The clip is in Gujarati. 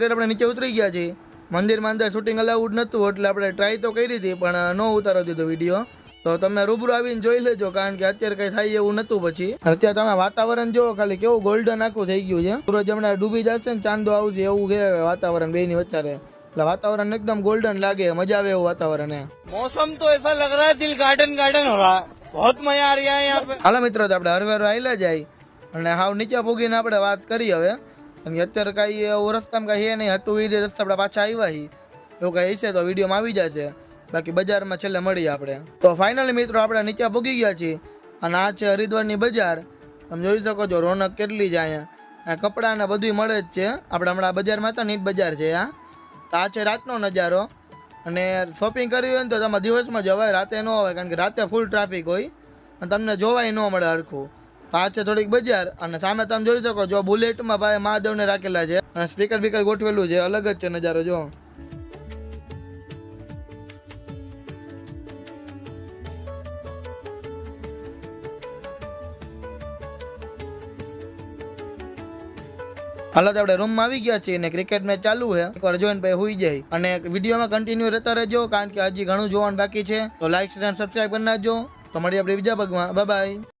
ગેટ આપણે નીચે ઉતરી ગયા છીએ. મંદિરમાં અંદર શૂટિંગ અલાઉડ નહોતું એટલે આપણે ટ્રાય તો કરી હતી પણ ન ઉતારો દીધો વીડિયો તો તમે રૂબરૂ આવીને જોઈ લેજો કારણ કે અત્યારે કઈ થાય એવું નતું પછી. અત્યારે તમે વાતાવરણ જોવો ખાલી કેવું ગોલ્ડન આખું થઈ ગયું છે. સૂરજ હમણાં ડૂબી જશે ને ચાંદો આવશે એવું છે વાતાવરણ બે બેની વચ્ચે એટલે વાતાવરણ એકદમ ગોલ્ડન લાગે મજા આવે એવું વાતાવરણ મોસમ તો એસા લગ રહા દિલ ગાર્ડન ગાર્ડન હો રહા બહોત મજા આ રહી હાલો મિત્રો તો આપણે હરવેરો આયલા જાય. અને હાવ નીચે પૂગીને આપણે વાત કરી હવે. કારણ કે અત્યારે કાંઈ એવું રસ્તામાં કાંઈ હે નહીં, હતું એ રસ્તા આપણે પાછા આવ્યા હી. એવું કાંઈ હશે તો વિડીયોમાં આવી જશે. બાકી બજારમાં છેલ્લે મળીએ આપણે. તો ફાઇનલી મિત્રો આપણે નીચે પૂગી ગયા છીએ. અને આ છે હરિદ્વારની બજાર. તમે જોઈ શકો છો રોનક કેટલી છે અહીંયા. કપડાં ને બધું મળે જ છે. આપણે હમણાં બજારમાં હતા નીટ બજાર છે આ તો આ છે રાતનો નજારો. અને શોપિંગ કરવી હોય ને તો તમે દિવસમાં જવાય, રાતે ન હોય, કારણ કે રાતે ફૂલ ટ્રાફિક હોય. અને તમને જોવાય ન મળે હરખું. તો છે થોડીક બજાર અને સામે તમે જોઈ શકો જો બુલેટમાં ભાઈ મહાદેવને રાખેલા છે. અને સ્પીકર બીકર ગોઠવેલું છે, અલગ જ છે નજારો, જો. હાલત આપણે રૂમમાં આવી ગયા છીએ અને ક્રિકેટ મેચ ચાલુ છે. એકવાર જોઈને ભાઈ હોઈ જાય. અને વિડીયોમાં કન્ટિન્યુ રહેતા રહેજો, કારણ કે હજી ઘણું જોવાનું બાકી છે. તો લાઈક શેર સબસ્ક્રાઈબ કરી નાખજો. તો મળીએ આપણે બીજા ભાગમાં. બાય